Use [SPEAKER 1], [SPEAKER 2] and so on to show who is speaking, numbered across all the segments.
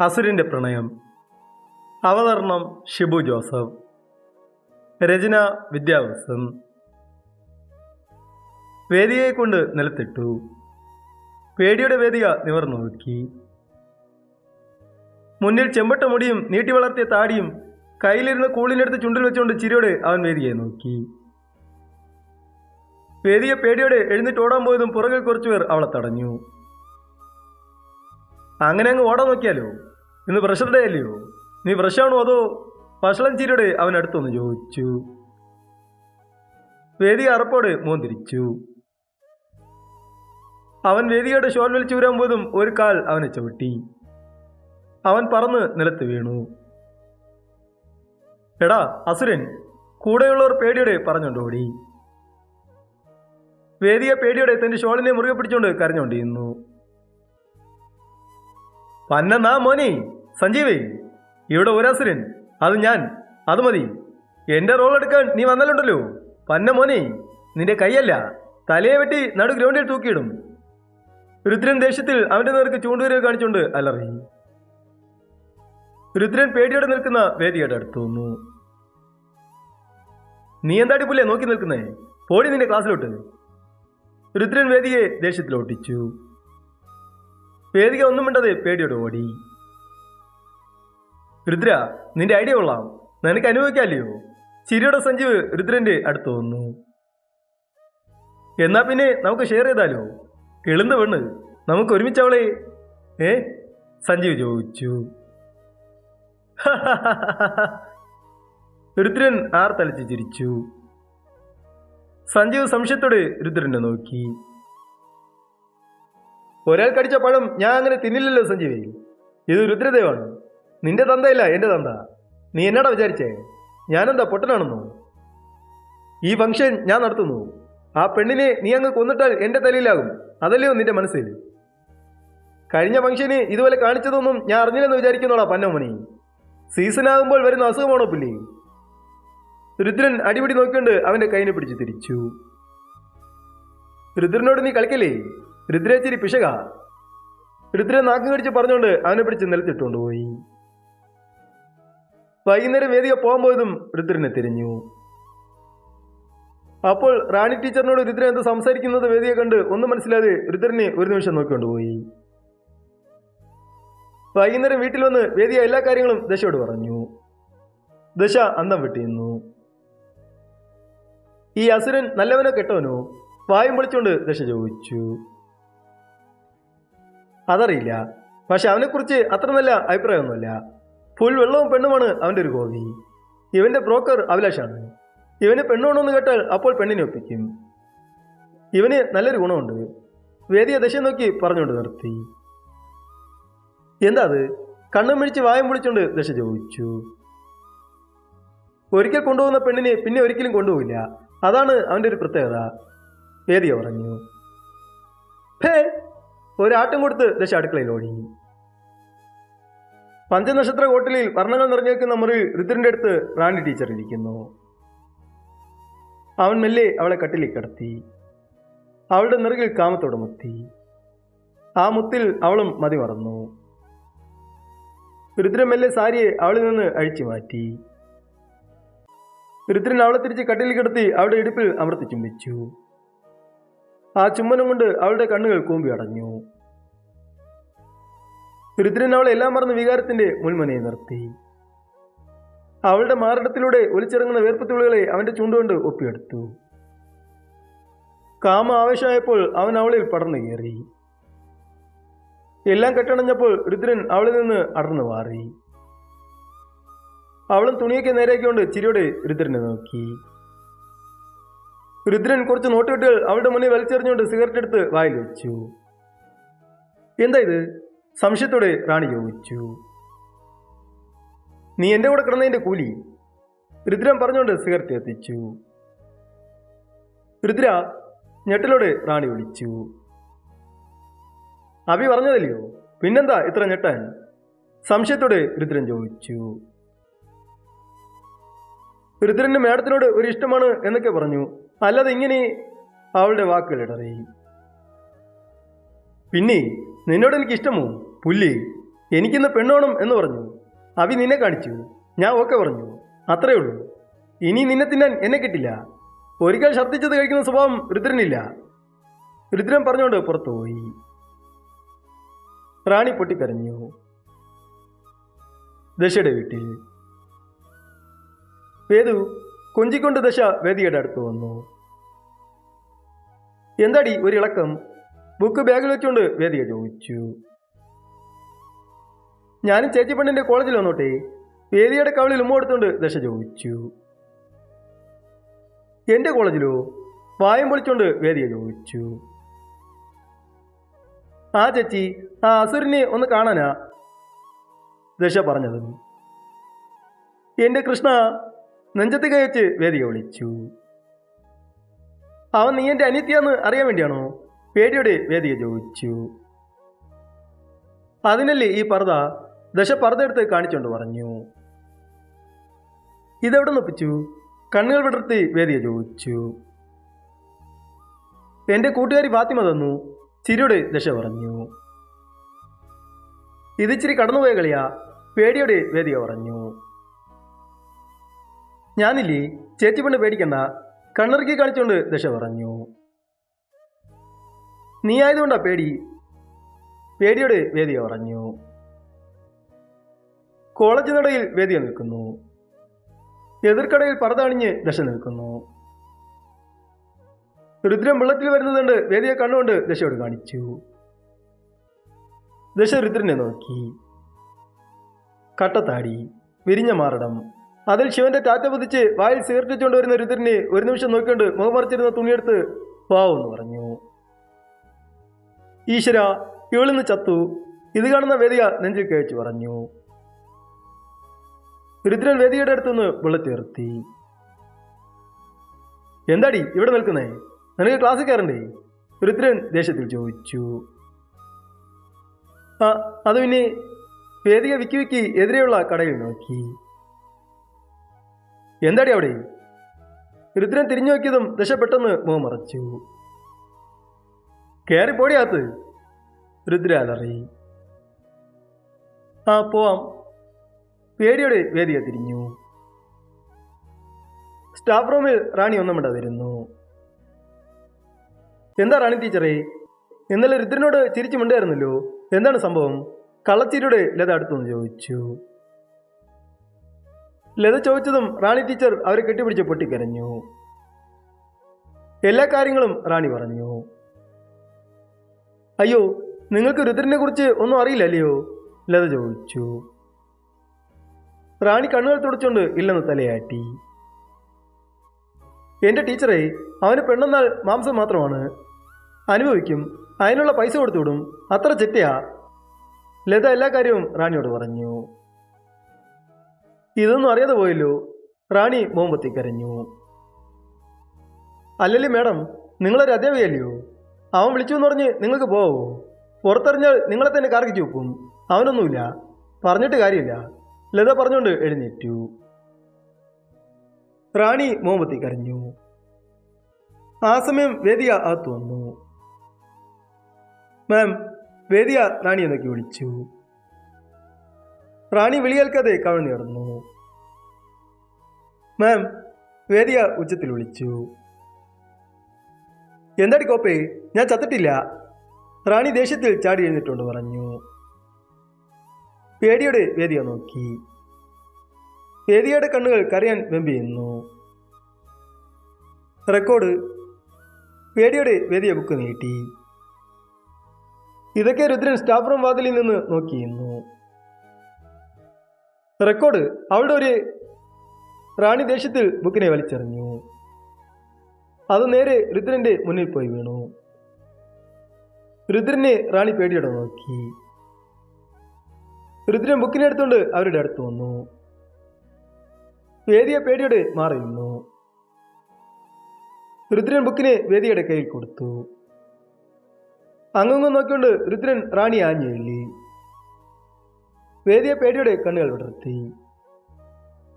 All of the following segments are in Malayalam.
[SPEAKER 1] അസുരന്റെ പ്രണയം. അവതരണം ഷിബു ജോസഫ്. രചന വിദ്യാഭ്യാസം വേദിയെ കൊണ്ട് നിലത്തിട്ടു. പേടിയുടെ വേദിക നിവർന്നു നോക്കി. മുന്നിൽ ചെമ്പട്ട മുടിയും നീട്ടി വളർത്തിയ താടിയും കയ്യിലിരുന്ന് കൂളിനെടുത്ത് ചുണ്ടിൽ വെച്ചുകൊണ്ട് ചിരിയോടെ അവൻ വേദിയെ നോക്കി. വേദിയെ പേടിയോടെ എഴുന്നേറ്റ് ഓടാൻ പോയതും പുറകിൽ കുറച്ചുപേർ അവളെ തടഞ്ഞു. അങ്ങനെ അങ്ങ് ഓടാൻ നോക്കിയാലോ? ഇന്ന് പ്രഷർ അല്ലയോ നീ പ്രഷാണോ അതോ വഷളം ചിരിയോടെ അവൻ അടുത്തൊന്ന് ചോദിച്ചു. വേദിക മോൻ തിരിച്ചു. അവൻ വേദികയുടെ ഷോൾ വലിച്ചു വരാൻ പോയതും ഒരു കാൽ അവനെ ചവിട്ടി. അവൻ പറന്ന് നിലത്ത് വീണു. എടാ അസുരൻ കൂടെയുള്ളവർ പേടിയോടെ പറഞ്ഞുകൊണ്ടോടി വേദിക പേടിയോടെ തന്റെ ഷോളിനെ മുറുകെ പിടിച്ചുകൊണ്ട് കരഞ്ഞുകൊണ്ടിരുന്നു പന്നന്നാ മോനെ സഞ്ജീവേ ഇവിടെ ഒരാസുരൻ അത് ഞാൻ. അത് മതി. എന്റെ റോൾ എടുക്കാൻ നീ വന്നല്ലോണ്ടല്ലോ പന്ന മോനെ നിന്റെ കൈയല്ല. തലയെ വെട്ടി നടു ഗ്രൗണ്ടിൽ തൂക്കിയിടും. രുദ്രൻ ദേഷ്യത്തിൽ അവന്റെ നേർക്ക് ചൂണ്ടുവിരൽ കാണിച്ചുകൊണ്ട് അലറി. രുദ്രൻ പേടിയോടെ നിൽക്കുന്ന വേദിയുടെ അടുത്തു വന്നു. നീ എന്താടി പുല്ലേ നോക്കി നിൽക്കുന്നേ? പോടി നിന്റെ ക്ലാസ്സിലോട്ട്. രുദ്രൻ വേദിയെ ദേഷ്യത്തിൽ ഓട്ടിച്ചു വേദിക ഒന്നും മിണ്ടാതെ പേടിയോടെ ഓടി. രുദ്ര നിന്റെ ഐഡിയ കൊള്ളാം. നിനക്ക് അനുഭവിക്കാല്ലയോ? ചിരിയുടെ സഞ്ജീവ് രുദ്രന്റെ അടുത്ത് വന്നു. എന്നാ പിന്നെ നമുക്ക് ഷെയർ ചെയ്താലോ? കിളുന്ന പെണ്ണ്. നമുക്ക് ഒരുമിച്ച് അവളെ ഏ? സഞ്ജീവ് ചോദിച്ചു. രുദ്രൻ ആർ തലച്ച് ചിരിച്ചു. സഞ്ജീവ് സംശയത്തോടെ രുദ്രനെ നോക്കി. ഒരാൾ കടിച്ച പഴം ഞാൻ അങ്ങനെ തിന്നില്ലല്ലോ സഞ്ജീവേ. ഇത് രുദ്രദേവാണ്. നിന്റെ തന്തയില്ല എന്റെ തന്ത. നീ എന്നടാ വിചാരിച്ചേ? ഞാനെന്താ പൊട്ടനാണെന്നോ? ഈ ഫംഗ്ഷൻ ഞാൻ നടത്തുന്നു. ആ പെണ്ണിനെ നീ അങ്ങ് കൊന്നിട്ടാൽ എന്റെ തലയിലാകും. അതല്ലയോ നിന്റെ മനസ്സിൽ? കഴിഞ്ഞ ഫംഗ്ഷന് ഇതുപോലെ കാണിച്ചതൊന്നും ഞാൻ അറിഞ്ഞില്ലെന്ന് വിചാരിക്കുന്നോടാ പന്നോമണി. സീസൺ ആകുമ്പോൾ വരുന്ന അസുഖമാണോ പുല്ലി രുദ്രൻ അടിപിടി നോക്കിക്കൊണ്ട് അവന്റെ കൈനെ പിടിച്ച് തിരിച്ചു. രുദ്രനോട് നീ കളിക്കല്ലേ? രുദ്രേച്ചിരി പിശക. രുദ്രൻ നാക്കും കടിച്ച് പറഞ്ഞുകൊണ്ട് അവനെ പിടിച്ച് നിലത്തിട്ടുകൊണ്ട് പോയി. വൈകുന്നേരം വേദിക പോകാൻ പോയതും രുദ്രനെ തിരിഞ്ഞു. അപ്പോൾ റാണി ടീച്ചറിനോട് രുദ്രൻ എന്ത് സംസാരിക്കുന്നത് വേദിയെ കണ്ട് ഒന്നും മനസ്സിലാതെ രുദ്രനെ ഒരു നിമിഷം നോക്കിക്കൊണ്ട് പോയി. വൈകുന്നേരം വീട്ടിൽ വന്ന് വേദിയ എല്ലാ കാര്യങ്ങളും ദശയോട് പറഞ്ഞു. ദശ അന്തം വിട്ടിരുന്നു. ഈ അസുരൻ നല്ലവനോ കെട്ടവനോ? വായും പൊളിച്ചുകൊണ്ട് ദശ ചോദിച്ചു. അതറിയില്ല. പക്ഷെ അവനെക്കുറിച്ച് അത്ര നല്ല അഭിപ്രായമൊന്നുമില്ല. ഫുൾ വെള്ളവും പെണ്ണുമാണ് അവന്റെ ഒരു ഹോബി ഇവന്റെ ബ്രോക്കർ അഭിലാഷാണ്. ഇവന് പെണ്ണുകൊണ്ടെന്ന് കേട്ടാൽ അപ്പോൾ പെണ്ണിനെ ഒപ്പിക്കും. ഇവന് നല്ലൊരു ഗുണമുണ്ട്. വേദിയ ദശ നോക്കി പറഞ്ഞുകൊണ്ട് നിർത്തി. എന്താ അത്? കണ്ണും മിഴിച്ച് വായും പൊളിച്ചുകൊണ്ട് ദശ ചോദിച്ചു. ഒരിക്കൽ കൊണ്ടുപോകുന്ന പെണ്ണിനെ പിന്നെ ഒരിക്കലും കൊണ്ടുപോകില്ല അതാണ് അവന്റെ ഒരു പ്രത്യേകത. വേദിയ പറഞ്ഞു. ഹേ ഒരാട്ടം കൊടുത്ത് ദശ അടുക്കളയിൽ ഓടി. പഞ്ചനക്ഷത്ര ഹോട്ടലിൽ വർണങ്ങൾ നിറഞ്ഞേക്കുന്ന മുറി രുദ്രന്റെ അടുത്ത് റാണി ടീച്ചർ ഇരിക്കുന്നു. അവൻ മെല്ലെ അവളെ കട്ടിലിൽ കിടത്തി. അവളുടെ നെറുകിൽ കാമത്തോടെ മുത്തി ആ മുത്തിൽ അവളും മതി മറന്നു. രുദ്രൻ മെല്ലെ സാരിയെ അവളിൽ നിന്ന് അഴിച്ചു മാറ്റി. രുദ്രൻ അവളെ തിരിച്ച് കട്ടിലിൽ കിടത്തി അവളുടെ ഇടുപ്പിൽ അമർത്തി ചുംബിച്ചു. ആ ചുമ്മനം കൊണ്ട് അവളുടെ കണ്ണുകൾ കൂമ്പി അടഞ്ഞു. രുദ്രൻ അവളെ എല്ലാം മറന്ന് വികാരത്തിന്റെ മുൻമുനയെ നിർത്തി. അവളുടെ മാറിടത്തിലൂടെ ഒലിച്ചിറങ്ങുന്ന വേർപ്പത്തുള്ളികളെ അവന്റെ ചൂണ്ടുകൊണ്ട് ഒപ്പിയെടുത്തു. കാമ ആവേശമായപ്പോൾ അവൻ അവളിൽ പടർന്നു കയറി. എല്ലാം കെട്ടണഞ്ഞപ്പോൾ രുദ്രൻ അവളിൽ നിന്ന് അടർന്നു മാറി അവളും തുണിയൊക്കെ നേരെയാക്കിക്കൊണ്ട് ചിരിയോടെ രുദ്രനെ നോക്കി. രുദ്രൻ കുറച്ച് നോട്ടുകെട്ടുകൾ അവളുടെ മുന്നിൽ വലിച്ചെറിഞ്ഞുകൊണ്ട് സിഗരറ്റ് എടുത്ത് വായിൽ വെച്ചു. എന്താ ഇത്? സംശയത്തോടെ റാണി ചോദിച്ചു നീ എന്റെ കൂടെ കിടന്നതിന്റെ കൂലി? രുദ്രൻ പറഞ്ഞുകൊണ്ട് സിഗരറ്റ് എത്തിച്ചു രുദ്ര ഞെട്ടലോട് റാണി വിളിച്ചു അഭി പറഞ്ഞതല്ലയോ? പിന്നെന്താ ഇത്ര ഞെട്ടാൻ? സംശയത്തോടെ രുദ്രൻ ചോദിച്ചു രുദ്രന് മേഡത്തിനോട് ഒരു ഇഷ്ടമാണ് എന്നൊക്കെ പറഞ്ഞു അല്ലാതെ ഇങ്ങനെ അവളുടെ വാക്കുകൾ ഇടറി. പിന്നെ നിന്നോട് എനിക്ക് ഇഷ്ടമോ പുല്ലി എനിക്കിന്ന് പെണ്ണോണം എന്ന് പറഞ്ഞു. അവി നിന്നെ കാണിച്ചു. ഞാൻ ഓക്കെ പറഞ്ഞു. അത്രേ ഉള്ളൂ. ഇനി നിന്നെ തിന്നാൻ എന്നെ കിട്ടില്ല. ഒരിക്കൽ ഛർദ്ദിച്ചത് കഴിക്കുന്ന സ്വഭാവം രുദ്രനില്ല. രുദ്രൻ പറഞ്ഞുകൊണ്ട് പുറത്തുപോയി. റാണി പൊട്ടിക്കരഞ്ഞു. ദശയുടെ വീട്ടിൽ. വേദു കൊഞ്ചിക്കൊണ്ട് ദശ വേദിയുടെ അടുത്ത് വന്നു. എന്താടി ഒരു ബുക്ക് ബാഗിൽ വെച്ചുകൊണ്ട് വേദിക ചോദിച്ചു. ഞാനും ചേച്ചി പെണ്ണിന്റെ കോളേജിൽ വന്നോട്ടെ. വേദിയുടെ കവളിൽ ഉമ്മ എടുത്തുകൊണ്ട് ദശ ചോദിച്ചു. എന്റെ കോളേജിലോ? വായം പൊളിച്ചുകൊണ്ട് വേദിക ചോദിച്ചു. ആ ചേച്ചി ആ അസുരനെ ഒന്ന് കാണാനാ? ദശ പറഞ്ഞത്. എന്റെ കൃഷ്ണ നെഞ്ചത്ത് കയച്ച് വേദിക വിളിച്ചു. അവൻ നീ എന്റെ അനിത്യാന്ന് അറിയാൻ വേണ്ടിയാണോ? പേടിയോടെ വേദിക ചോദിച്ചു. അതിനല്ലേ ഈ പർദ ദശ പർദ എടുത്ത് കാണിച്ചുകൊണ്ട് പറഞ്ഞു. ഇതെവിടെ നിപ്പിച്ചു? കണ്ണുകൾ വിടർത്തി വേദിക ചോദിച്ചു. എന്റെ കൂട്ടുകാരി ഫാത്തിമ തന്നു ചിരിയുടെ ദശ പറഞ്ഞു. ഇതിച്ചിരി കടന്നുപോയ കളിയാ പേടിയോടെ വേദിക പറഞ്ഞു. ഞാനില്ലേ ചേച്ചി പെണ്ണ് പേടിക്കണ്ട കണ്ണിറക്കി കാണിച്ചുകൊണ്ട് ദശ പറഞ്ഞു. നീ ആയതുകൊണ്ടാ പേടി? പേടിയോട് വേദി പറഞ്ഞു കോളേജ് നടയിൽ വേദിയ നിൽക്കുന്നു. എതിർക്കടയിൽ പറതണിഞ്ഞ് ദശ നിൽക്കുന്നു. രുദ്രം വെള്ളത്തിൽ വരുന്നതുകൊണ്ട് വേദിയെ കണ്ണുകൊണ്ട് ദശയോട് കാണിച്ചു. ദശ രുദ്രനെ നോക്കി. കട്ടത്താടി വിരിഞ്ഞ മാറടം. അതിൽ ശിവന്റെ ടാറ്റ പതിച്ച് വായിൽ സീർട്ടിച്ചുകൊണ്ട് വരുന്ന രുദ്രനെ ഒരു നിമിഷം നോക്കിക്കൊണ്ട് മുഖമറിച്ചിരുന്ന തുണിയെടുത്ത് വാവെന്ന് പറഞ്ഞു. ഈശ്വര ഇവളിന്ന് ചത്തു. ഇത് കാണുന്ന വേദിക നെഞ്ചിൽ കഴിച്ചു പറഞ്ഞു. രുദ്രൻ വേദിയുടെ അടുത്തുനിന്ന് വെള്ളത്തിർത്തി എന്താടി ഇവിടെ നിൽക്കുന്നേ? നിനക്ക് ക്ലാസ്സിൽ കയറണ്ടേ? രുദ്രൻ ദേഷ്യത്തിൽ ചോദിച്ചു. ആ അത് പിന്നെ വേദിക വിക്കി വിക്കി എതിരെയുള്ള കടയിൽ നോക്കി. എന്താടി അവിടെ? രുദ്രൻ തിരിഞ്ഞു നോക്കിയതും ദശ പെട്ടെന്ന് മുഖം മറച്ചു. കയറി പോടിയാത്ത് രുദ്ര അലറി ആ പോവാം. പേടിയോടെ വേദിയ തിരിഞ്ഞു. സ്റ്റാഫ് റൂമിൽ റാണി ഒന്നും ഇടാതിരുന്നു എന്താ റാണി ടീച്ചറേ? ഇന്നലെ രുദ്രനോട് ചിരിച്ചു മിണ്ടായിരുന്നല്ലോ എന്താണ് സംഭവം? കള്ളച്ചിരിയുടെ ലത അടുത്തുനിന്ന് ചോദിച്ചു. ലത ചോദിച്ചതും റാണി ടീച്ചർ അവരെ കെട്ടിപ്പിടിച്ച് പൊട്ടിക്കരഞ്ഞു. എല്ലാ കാര്യങ്ങളും റാണി പറഞ്ഞു. അയ്യോ നിങ്ങൾക്ക് രുദ്രനെ കുറിച്ച് ഒന്നും അറിയില്ലല്ലയോ? ലത ചോദിച്ചു. റാണി കണ്ണുകൾ തുടച്ചുകൊണ്ട് ഇല്ലെന്ന് തലയാട്ടി. എന്റെ ടീച്ചറെ അവന് പെണ്ണെന്നാൽ മാംസം മാത്രമാണ്. അനുഭവിക്കും അതിനുള്ള പൈസ കൊടുത്തുവിടും. അത്ര ചെറ്റയാ. ലത എല്ലാ കാര്യവും റാണിയോട് പറഞ്ഞു. ഇതൊന്നും അറിയാതെ പോയല്ലോ. റാണി മോമ്പത്തി കരഞ്ഞു അല്ലല്ലേ മാഡം നിങ്ങളൊരു അധ്യാപികയല്ലയോ? അവൻ വിളിച്ചു എന്ന് പറഞ്ഞ് നിങ്ങൾക്ക് പോവോ പുറത്തെറിഞ്ഞാൽ നിങ്ങളെ തന്നെ കാർക്കിച്ചു വെക്കും. അവനൊന്നുമില്ല. പറഞ്ഞിട്ട് കാര്യമില്ല. ലത പറഞ്ഞുകൊണ്ട് എഴുന്നേറ്റു. റാണി മോമ്പത്തി കരഞ്ഞു. ആ സമയം വേദിയ അകത്ത് വന്നു. മാം വേദിയ റാണി എന്നൊക്കെ വിളിച്ചു. റാണി വിളിയേൽക്കാതെ കവിഞ്ഞിറന്നു മാം വേദിയ ഉച്ചത്തിൽ വിളിച്ചു. എന്താടി കോപ്പേ? ഞാൻ ചത്തിട്ടില്ല. റാണി ദേഷ്യത്തിൽ ചാടി എഴുന്നിട്ടുണ്ട് പറഞ്ഞു. പേടിയോടെ വേദിയ നോക്കി. വേദിയുടെ കണ്ണുകൾ കരയാൻ വെമ്പിയുന്നു റെക്കോർഡ് പേടിയോടെ വേദിയ ബുക്ക് നീട്ടി. ഇതൊക്കെ രുദ്രൻ സ്റ്റാഫ് റൂം വാതിലിൽ നിന്ന് നോക്കിയിരുന്നു റെക്കോർഡ് അവളുടെ ഒരു റാണി ദേഷ്യത്തിൽ ബുക്കിനെ വലിച്ചെറിഞ്ഞു. അത് നേരെ രുദ്രന്റെ മുന്നിൽ പോയി വീണു. രുദ്രനെ റാണി പേടിയോടെ നോക്കി. രുദ്രൻ ബുക്കിനെ എടുത്തുകൊണ്ട് അവരുടെ അടുത്ത് വന്നു. വേദിയ പേടിയോടെ മാറി നിന്നു. രുദ്രൻ ബുക്കിനെ വേദിയുടെ കയ്യിൽ കൊടുത്തു. അങ്ങും നോക്കിക്കൊണ്ട് രുദ്രൻ റാണി ആഞ്ഞു എള്ളി വേദിയ പേടിയോടെ കണ്ണുകൾ വിടർത്തി.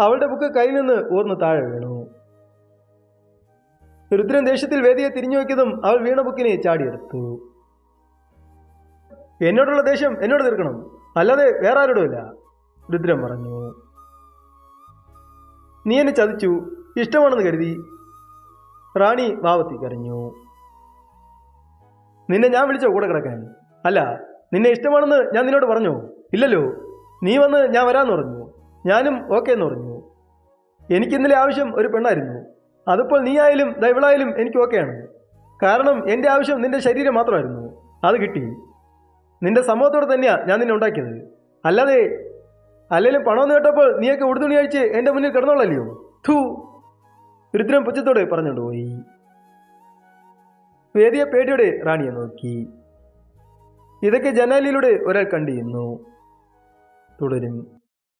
[SPEAKER 1] അവളുടെ ബുക്ക് കയ്യിൽ നിന്ന് ഓർന്ന് താഴെ വീണു. രുദ്രൻ ദേഷ്യത്തിൽ വേദിയെ തിരിഞ്ഞു നോക്കിയതും അവൾ വീണബുക്കിനെ ചാടിയെടുത്തു. എന്നോടുള്ള ദേഷ്യം എന്നോട് തീർക്കണം. അല്ലാതെ വേറെ ആരോടുമില്ല രുദ്രൻ പറഞ്ഞു. നീ എന്നെ ചതിച്ചു ഇഷ്ടമാണെന്ന് കരുതി റാണി വാവത്തി കരഞ്ഞു. നിന്നെ ഞാൻ വിളിച്ചോ കൂടെ കിടക്കാൻ? അല്ല നിന്നെ ഇഷ്ടമാണെന്ന് ഞാൻ നിന്നോട് പറഞ്ഞു? ഇല്ലല്ലോ നീ വന്ന് ഞാൻ വരാമെന്ന് പറഞ്ഞു. ഞാനും ഓക്കെ എന്ന് പറഞ്ഞു. എനിക്കിന്നലെ ആവശ്യം ഒരു പെണ്ണായിരുന്നു. അതിപ്പോൾ നീ ആയാലും ദൈവളായാലും എനിക്ക് ഓക്കെയാണ്. കാരണം എന്റെ ആവശ്യം നിന്റെ ശരീരം മാത്രമായിരുന്നു. അത് കിട്ടി. നിന്റെ സമൂഹത്തോടെ തന്നെയാണ് ഞാൻ നിന്നെ ഉണ്ടാക്കിയത്. അല്ലാതെ അല്ലെങ്കിലും പണമെന്ന് കേട്ടപ്പോൾ നീയൊക്കെ ഉടുതുണി അഴിച്ച് എന്റെ മുന്നിൽ കിടന്നോളല്ലയോ? ധൂ. രുദ്രം പുച്ഛത്തോടെ പറഞ്ഞുകൊണ്ട് പോയി. വേദിയ പേടിയോടെ റാണിയെ നോക്കി. ഇതൊക്കെ ജനാലിയിലൂടെ ഒരാൾ കണ്ടിരുന്നു. തുടരും.